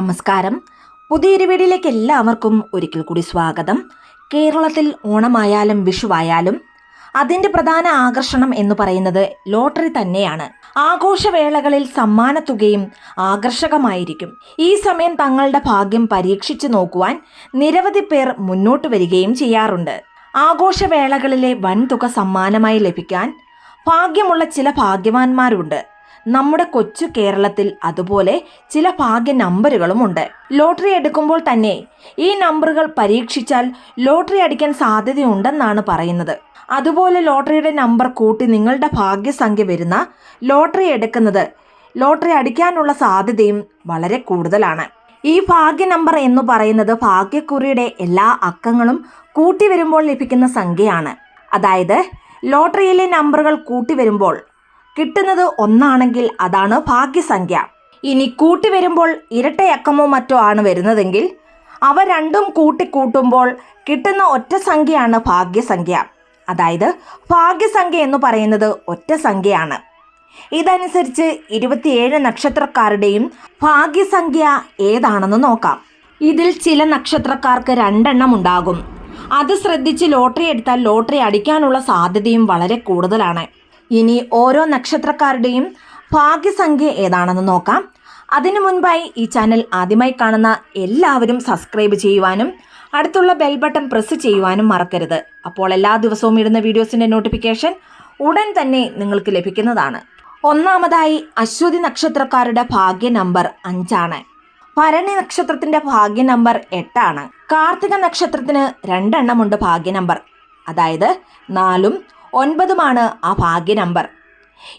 നമസ്കാരം. പുതിയൊരു വീടിലേക്ക് എല്ലാവർക്കും ഒരിക്കൽ കൂടി സ്വാഗതം. കേരളത്തിൽ ഓണമായാലും വിഷുവായാലും അതിന്റെ പ്രധാന ആകർഷണം എന്ന് പറയുന്നത് ലോട്ടറി തന്നെയാണ്. ആഘോഷവേളകളിൽ സമ്മാനത്തുകയും ആകർഷകമായിരിക്കും. ഈ സമയം തങ്ങളുടെ ഭാഗ്യം പരീക്ഷിച്ചു നോക്കുവാൻ നിരവധി പേർ മുന്നോട്ട് വരികയും ചെയ്യാറുണ്ട്. ആഘോഷവേളകളിലെ വൻതുക സമ്മാനമായി ലഭിക്കാൻ ഭാഗ്യമുള്ള ചില ഭാഗ്യവാന്മാരുണ്ട്. നമ്മുടെ കൊച്ചു കേരളത്തിൽ അതുപോലെ ചില ഭാഗ്യ നമ്പറുകളുമുണ്ട് ലോട്ടറി എടുക്കുമ്പോൾ തന്നെ ഈ നമ്പറുകൾ പരീക്ഷിച്ചാൽ ലോട്ടറി അടിക്കാൻ സാധ്യതയുണ്ടെന്നാണ് പറയുന്നത്. അതുപോലെ ലോട്ടറിയുടെ നമ്പർ കൂട്ടി നിങ്ങളുടെ ഭാഗ്യസംഖ്യ വരുന്ന ലോട്ടറി എടുക്കുന്നത് ലോട്ടറി അടിക്കാനുള്ള സാധ്യതയും വളരെ കൂടുതലാണ്. ഈ ഭാഗ്യ നമ്പർ എന്ന് പറയുന്നത് ഭാഗ്യക്കുറിയുടെ എല്ലാ അക്കങ്ങളും കൂട്ടി വരുമ്പോൾ ലഭിക്കുന്ന സംഖ്യയാണ്. അതായത് ലോട്ടറിയിലെ നമ്പറുകൾ കൂട്ടി വരുമ്പോൾ കിട്ടുന്നത് ഒന്നാണെങ്കിൽ അതാണ് ഭാഗ്യസംഖ്യ. ഇനി കൂട്ടി വരുമ്പോൾ ഇരട്ടയക്കമോ മറ്റോ ആണ് വരുന്നതെങ്കിൽ അവ രണ്ടും കൂട്ടിക്കൂട്ടുമ്പോൾ കിട്ടുന്ന ഒറ്റ സംഖ്യയാണ് ഭാഗ്യസംഖ്യ. അതായത് ഭാഗ്യസംഖ്യ എന്ന് പറയുന്നത് ഒറ്റ സംഖ്യയാണ്. ഇതനുസരിച്ച് ഇരുപത്തിയേഴ് നക്ഷത്രക്കാരുടെയും ഭാഗ്യസംഖ്യ ഏതാണെന്ന് നോക്കാം. ഇതിൽ ചില നക്ഷത്രക്കാർക്ക് രണ്ടെണ്ണം ഉണ്ടാകും. അത് ശ്രദ്ധിച്ച് ലോട്ടറി എടുത്താൽ ലോട്ടറി അടിക്കാനുള്ള സാധ്യതയും വളരെ കൂടുതലാണ്. ഇനി ഓരോ നക്ഷത്രക്കാരുടെയും ഭാഗ്യസംഖ്യ ഏതാണെന്ന് നോക്കാം. അതിനു മുൻപായി ഈ ചാനൽ ആദ്യമായി കാണുന്ന എല്ലാവരും സബ്സ്ക്രൈബ് ചെയ്യുവാനും അടുത്തുള്ള ബെൽ ബട്ടൺ പ്രസ് ചെയ്യുവാനും മറക്കരുത്. അപ്പോൾ എല്ലാ ദിവസവും ഇടുന്ന വീഡിയോസിന്റെ നോട്ടിഫിക്കേഷൻ ഉടൻ തന്നെ നിങ്ങൾക്ക് ലഭിക്കുന്നതാണ്. ഒന്നാമതായി അശ്വതി നക്ഷത്രക്കാരുടെ ഭാഗ്യ നമ്പർ അഞ്ചാണ്. ഭരണി നക്ഷത്രത്തിന്റെ ഭാഗ്യ നമ്പർ എട്ടാണ്. കാർത്തിക നക്ഷത്രത്തിന് രണ്ടെണ്ണമുണ്ട് ഭാഗ്യ നമ്പർ. അതായത് നാലും ഒൻപതുമാണ് ആ ഭാഗ്യ നമ്പർ.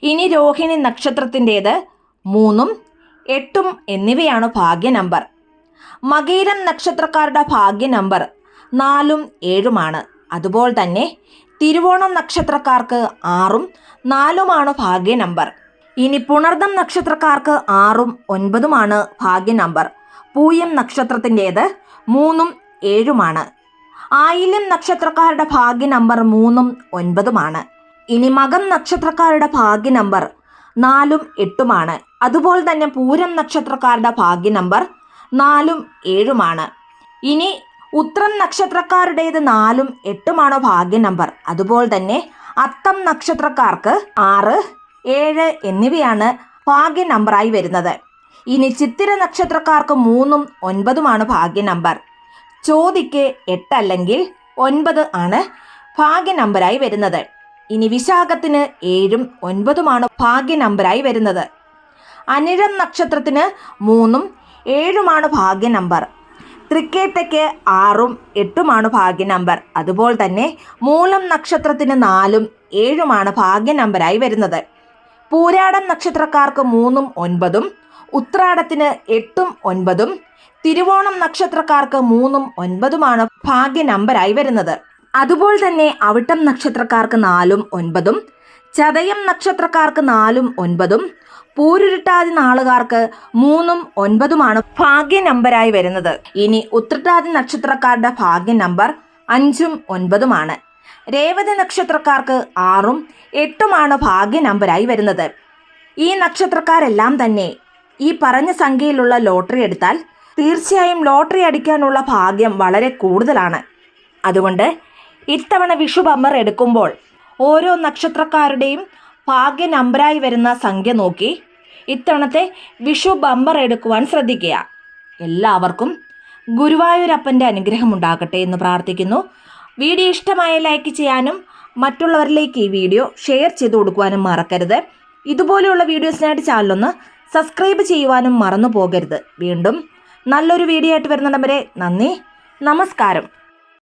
ഇനി രോഹിണി നക്ഷത്രത്തിന്റേത് മൂന്നും എട്ടും എന്നിവയാണ് ഭാഗ്യ നമ്പർ. മകീരം നക്ഷത്രക്കാരുടെ ഭാഗ്യ നമ്പർ നാലും ഏഴുമാണ്. അതുപോലെ തന്നെ തിരുവോണം നക്ഷത്രക്കാർക്ക് ആറും നാലുമാണ് ഭാഗ്യ നമ്പർ. ഇനി പുണർദം നക്ഷത്രക്കാർക്ക് ആറും ഒൻപതുമാണ് ഭാഗ്യ നമ്പർ. പൂയം നക്ഷത്രത്തിന്റേത് മൂന്നും ഏഴുമാണ്. ആയില്യം നക്ഷത്രക്കാരുടെ ഭാഗ്യ നമ്പർ മൂന്നും ഒൻപതുമാണ്. ഇനി മകം നക്ഷത്രക്കാരുടെ ഭാഗ്യ നമ്പർ നാലും എട്ടുമാണ്. അതുപോലെ തന്നെ പൂരം നക്ഷത്രക്കാരുടെ ഭാഗ്യ നമ്പർ നാലും ഏഴുമാണ്. ഇനി ഉത്രം നക്ഷത്രക്കാരുടേത് നാലും എട്ടുമാണോ ഭാഗ്യ നമ്പർ? അതുപോലെ തന്നെ അത്തം നക്ഷത്രക്കാർക്ക് ആറ് ഏഴ് എന്നിവയാണ് ഭാഗ്യ നമ്പറായി വരുന്നത്. ഇനി ചിത്തിര നക്ഷത്രക്കാർക്ക് മൂന്നും ഒൻപതുമാണ് ഭാഗ്യ നമ്പർ. ചോദിക്ക് എട്ടല്ലെങ്കിൽ ഒൻപത് ആണ് ഭാഗ്യ നമ്പറായി വരുന്നത്. ഇനി വിശാഖത്തിന് ഏഴും ഒൻപതുമാണ് ഭാഗ്യ നമ്പറായി വരുന്നത്. അനിഴം നക്ഷത്രത്തിന് മൂന്നും ഏഴുമാണ് ഭാഗ്യ നമ്പർ. തൃക്കേട്ടയ്ക്ക് ആറും എട്ടുമാണ് ഭാഗ്യ നമ്പർ. അതുപോലെ തന്നെ മൂലം നക്ഷത്രത്തിന് നാലും ഏഴുമാണ് ഭാഗ്യ നമ്പറായി വരുന്നത്. പൂരാടം നക്ഷത്രക്കാർക്ക് മൂന്നും ഒൻപതും ഉത്രാടത്തിന് എട്ടും ഒൻപതും തിരുവോണം നക്ഷത്രക്കാർക്ക് മൂന്നും ഒൻപതുമാണ് ഭാഗ്യ നമ്പരായി വരുന്നത്. അതുപോലെ തന്നെ അവിട്ടം നക്ഷത്രക്കാർക്ക് നാലും ഒൻപതും ചതയം നക്ഷത്രക്കാർക്ക് നാലും ഒൻപതും പൂരുരുട്ടാതി നാളുകാർക്ക് മൂന്നും ഒൻപതുമാണ് ഭാഗ്യ നമ്പരായി വരുന്നത്. ഇനി ഉത്രട്ടാതി നക്ഷത്രക്കാരുടെ ഭാഗ്യ നമ്പർ അഞ്ചും ഒൻപതുമാണ്. രേവതി നക്ഷത്രക്കാർക്ക് ആറും എട്ടുമാണ് ഭാഗ്യ നമ്പരായി വരുന്നത്. ഈ നക്ഷത്രക്കാരെല്ലാം തന്നെ ഈ പറഞ്ഞ സംഖ്യയിലുള്ള ലോട്ടറി എടുത്താൽ തീർച്ചയായും ലോട്ടറി അടിക്കാനുള്ള ഭാഗ്യം വളരെ കൂടുതലാണ്. അതുകൊണ്ട് ഇത്തവണ വിഷു ബമ്മർ എടുക്കുമ്പോൾ ഓരോ നക്ഷത്രക്കാരുടെയും ഭാഗ്യ നമ്പറായി വരുന്ന സംഖ്യ നോക്കി ഇത്തവണത്തെ വിഷു ബമ്പർ എടുക്കുവാൻ ശ്രദ്ധിക്കുക. എല്ലാവർക്കും ഗുരുവായൂരപ്പന്റെ അനുഗ്രഹം ഉണ്ടാകട്ടെ എന്ന് പ്രാർത്ഥിക്കുന്നു. വീഡിയോ ഇഷ്ടമായ ലൈക്ക് ചെയ്യാനും മറ്റുള്ളവരിലേക്ക് ഈ വീഡിയോ ഷെയർ ചെയ്ത് കൊടുക്കുവാനും മറക്കരുത്. ഇതുപോലെയുള്ള വീഡിയോസിനായിട്ട് ചാനലൊന്ന് സബ്സ്ക്രൈബ് ചെയ്യുവാനും മറന്നു പോകരുത് വീണ്ടും നല്ലൊരു വീഡിയോ ആയിട്ട് വരുന്നിടം വരെ നന്ദി. നമസ്കാരം.